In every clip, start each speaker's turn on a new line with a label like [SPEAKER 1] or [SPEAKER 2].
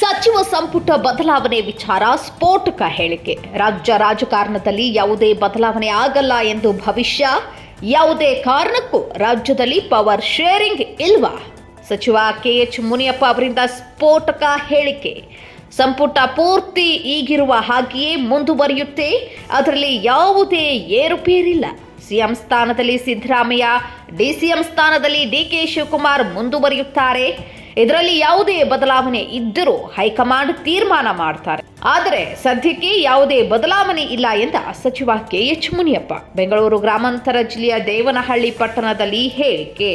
[SPEAKER 1] ಸಚಿವ ಸಂಪುಟ ಬದಲಾವಣೆ ವಿಚಾರ, ಸ್ಫೋಟಕ ಹೇಳಿಕೆ. ರಾಜ್ಯ ರಾಜಕಾರಣದಲ್ಲಿ ಯಾವುದೇ ಬದಲಾವಣೆ ಆಗಲ್ಲ ಎಂದು ಭವಿಷ್ಯ. ಯಾವುದೇ ಕಾರಣಕ್ಕೂ ರಾಜ್ಯದಲ್ಲಿ ಪವರ್ ಶೇರಿಂಗ್ ಇಲ್ವಾ? ಸಚಿವ ಕೆಎಚ್ ಮುನಿಯಪ್ಪ ಅವರಿಂದ ಸ್ಫೋಟಕ ಹೇಳಿಕೆ. ಸಂಪುಟ ಪೂರ್ತಿ ಈಗಿರುವ ಹಾಗೆಯೇ ಮುಂದುವರಿಯುತ್ತೆ. ಅದರಲ್ಲಿ ಯಾವುದೇ ಏರುಪೇರಿಲ್ಲ. ಸಿಎಂ ಸ್ಥಾನದಲ್ಲಿ ಸಿದ್ದರಾಮಯ್ಯ, ಡಿಸಿಎಂ ಸ್ಥಾನದಲ್ಲಿ ಡಿಕೆ ಶಿವಕುಮಾರ್ ಮುಂದುವರಿಯುತ್ತಾರೆ. ಇದರಲ್ಲಿ ಯಾವುದೇ ಬದಲಾವಣೆ ಇದ್ದರೂ ಹೈಕಮಾಂಡ್ ತೀರ್ಮಾನ ಮಾಡ್ತಾರೆ. ಆದರೆ ಸದ್ಯಕ್ಕೆ ಯಾವುದೇ ಬದಲಾವಣೆ ಇಲ್ಲ ಎಂದ ಸಚಿವ ಕೆ ಎಚ್ ಮುನಿಯಪ್ಪ. ಬೆಂಗಳೂರು ಗ್ರಾಮಾಂತರ ಜಿಲ್ಲೆಯ ದೇವನಹಳ್ಳಿ ಪಟ್ಟಣದಲ್ಲಿ ಹೇಳಿಕೆ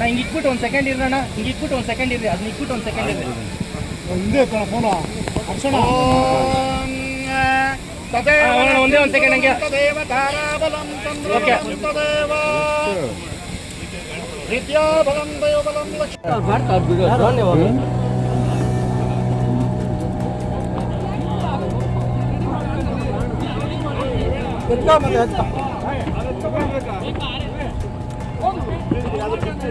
[SPEAKER 2] ಅಣ್ಣ ಹಿಂಗೆ ಇಟ್ಬಿಟ್ಟು ಒಂದು ಸೆಕೆಂಡ್ ಇರ್ರಿ ಅಣ್ಣ ಹಿಂಗೆ ಇಟ್ಬಿಟ್ಟು ಒಂದು ಸೆಕೆಂಡ್ ಇರ್ರಿ ಅದನ್ನ ಇಟ್ಬಿಟ್ಟು ಒಂದು ಸೆಕೆಂಡ್ ಇರ್ರಿ.
[SPEAKER 3] ಒಂದೇ ಫೋನು
[SPEAKER 2] ಅಣ್ಣ, ಒಂದೇ ಒಂದು ಸೆಕೆಂಡ್ ಹಂಗೆ.
[SPEAKER 3] ತದೇವ ತಾರಾಬಲಂ ಚಂದ್ರ
[SPEAKER 2] Okay.
[SPEAKER 3] ಲಕ್ಷ್ಮೀ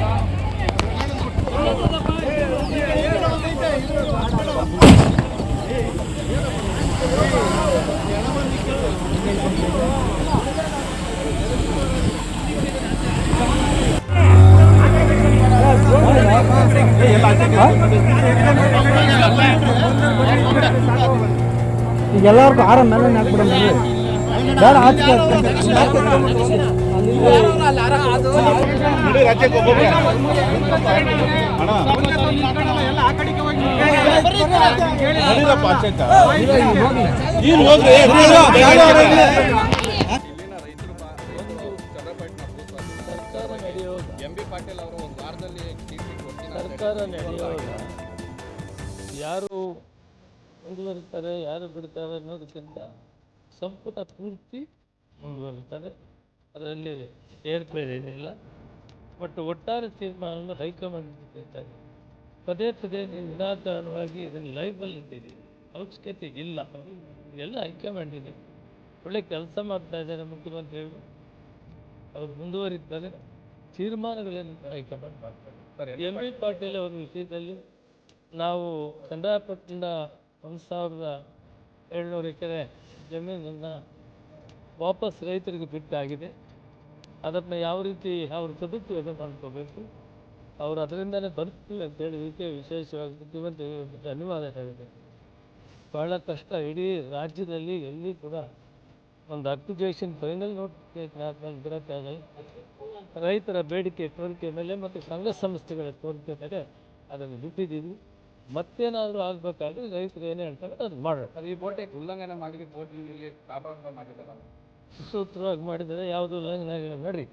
[SPEAKER 2] ನಾ ಈಗ ಎಲ್ಲರಿಗೂ ಆರ ಮೇಲೆ ಹಾಕ್ಬಿಡೋಣ ಬೇಡ ಆಚೆ
[SPEAKER 3] ಇಡೀ ರಾಜ್ಯಕ್ಕೆ ಅವರು
[SPEAKER 4] ಒಂದು ವಾರದಲ್ಲಿ ಯಾರು ಮುಂದುವರಿತಾರೆ ಯಾರು ಬಿಡ್ತಾರೆ ಅನ್ನೋದಕ್ಕಿಂತ ಸಂಪುಟ ಪೂರ್ತಿ ಮುಂದುವರಿತಾರೆ ಅದರಲ್ಲಿ ಏರ್ಪೇರ್ ಏನಿಲ್ಲ. ಬಟ್ ಒಟ್ಟಾರೆ ತೀರ್ಮಾನವನ್ನು ಹೈಕಮಾಂಡ್ ತೆಗೆದುಕೊಳ್ತಾರೆ. ಪದೇ ಪದೇ ನೀವು ವಿನಾಕಾರಣವಾಗಿ ಇದನ್ನು ಲೈಬಲ್ ಇದ್ದೀರಿ ಅವಶ್ಯಕತೆ ಇಲ್ಲ. ಎಲ್ಲ ಹೈಕಮಾಂಡ್ ಇದೆ. ಒಳ್ಳೆ ಕೆಲಸ ಮಾಡ್ತಾ ಇದ್ದಾರೆ ಮುಖ್ಯಮಂತ್ರಿಗಳು. ಅವ್ರು ಮುಂದುವರಿತಾರೆ. ತೀರ್ಮಾನಗಳನ್ನು ಹೈಕಮಾಂಡ್ ಮಾಡ್ತಾರೆ ಎಂ ಬಿ ಪಾಟೀಲ್ ಅವರ ವಿಷಯದಲ್ಲಿ ನಾವು ಚಂದ್ರಾಪಟ್ಟಣ ಒಂದು ಸಾವಿರದ ಏಳ್ನೂರು ಎಕರೆ ಜಮೀನನ್ನು ವಾಪಸ್ ರೈತರಿಗೆ ಬಿಟ್ಟಾಗಿದೆ ಅದನ್ನು ಯಾವ ರೀತಿ ಅವರು ಸದುಪಯೋಗ ಮಾಡ್ಕೋಬೇಕು? ಅವರು ಅದರಿಂದಲೇ ಅಂತ ಅಂತೇಳಿ ಇದಕ್ಕೆ ವಿಶೇಷವಾಗಿ ಮುಖ್ಯಮಂತ್ರಿಗಳಿಗೆ ಧನ್ಯವಾದ ಹೇಳಿದೆ ಬಹಳ ಕಷ್ಟ ಇಡೀ ರಾಜ್ಯದಲ್ಲಿ ಎಲ್ಲಿ ಕೂಡ ಒಂದು ಅಪ್ಲಿಕೇಶನ್ ಫೈನಲ್ ನೋಟಿಫಿಕೇಶನ್ ಆದ್ಮೇಲೆ ಬಿಡೋಕ್ಕಾಗಲ್ಲ ರೈತರ ಬೇಡಿಕೆ ಕೋರಿಕೆ ಮೇಲೆ ಮತ್ತು ಸಂಘ ಸಂಸ್ಥೆಗಳ ಕೋರಿಕೆ ಮೇಲೆ ಅದನ್ನು ಬಿಟ್ಟಿದ್ದೀವಿ. ಮತ್ತೇನಾದರೂ ಆಗಬೇಕಾದ್ರೆ ರೈತರು ಏನು ಹೇಳ್ತಾರೆ ಅದು ಮಾಡೋಣ
[SPEAKER 5] ಈ ಬೋಟೆ ಉಲ್ಲಂಘನೆ ಮಾಡಿ ಬೋಟ್ ಇಲ್ಲಿ ಕಾಪಾಡ ಮಾಡಿದ್ದಾರೆ?
[SPEAKER 4] ಸುಸೂತ್ರವಾಗಿ ಮಾಡಿದರೆ ಯಾವುದು ಉಲ್ಲಂಘನೆ ಆಗಿಲ್ಲ. ನಡ್ರಿ.